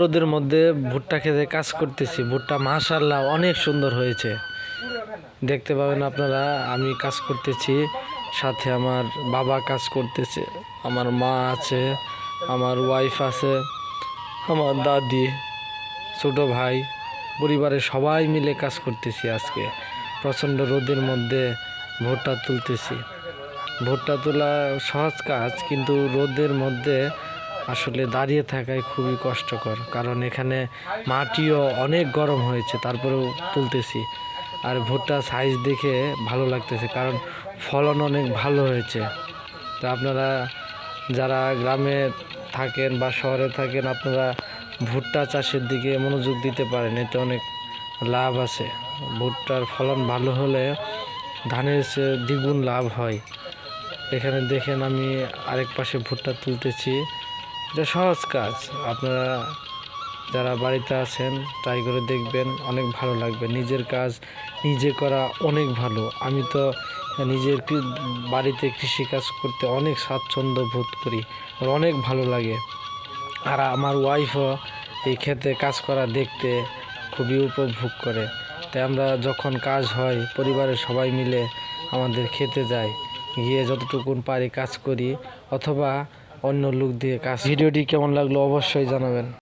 রোদের মধ্যে ভুট্টা খেতে কাজ করতেছি। ভুট্টা মাশাল্লাহ অনেক সুন্দর হয়েছে। দেখতে পাবেন আপনারা, আমি কাজ করতেছি, সাথে আমার বাবা কাজ করতেছে, আমার মা আছে, আমার ওয়াইফ আছে, আমার দাদি, ছোট ভাই পরিবারের সবাই মিলে কাজ করতেছি আজকে। প্রচণ্ড রোদের মধ্যে ভুট্টা তুলতেছি। ভুট্টা তোলা সহজ কাজ, কিন্তু রোদের মধ্যে আসলে দাঁড়িয়ে থাকায় খুবই কষ্টকর। কারণ এখানে মাটিও অনেক গরম হয়েছে, তারপরেও তুলতেছি। আর ভুট্টা সাইজ দেখে ভালো লাগতেছে, কারণ ফলন অনেক ভালো হয়েছে। তা আপনারা যারা গ্রামে থাকেন বা শহরে থাকেন, আপনারা ভুট্টা চাষের দিকে মনোযোগ দিতে পারেন, এতে অনেক লাভ আছে। ভুট্টার ফলন ভালো হলে ধানের দ্বিগুণ লাভ হয়। এখানে দেখেন আমি আরেক পাশে ভুট্টা তুলতেছি। এটা সহজ কাজ। আপনারা যারা বাড়িতে আছেন ট্রাই করে দেখবেন অনেক ভালো লাগবে। নিজের কাজ নিজে করা অনেক ভালো। আমি তো নিজের বাড়িতে কৃষিকাজ করতে অনেক স্বাচ্ছন্দ্য বোধ করি। আর অনেক ভালো লাগে। আর আমার ওয়াইফও এই ক্ষেতে কাজ করা দেখতে খুবই উপভোগ করে। তাই আমরা যখন কাজ হয়, পরিবারের সবাই মিলে আমাদের খেতে যাই। গিয়ে যতটুকুন পারি কাজ করি। অথবা অন্য লোক দিয়ে কাজ ভিডিওটি কেমন লাগল অবশ্যই জানাবেন।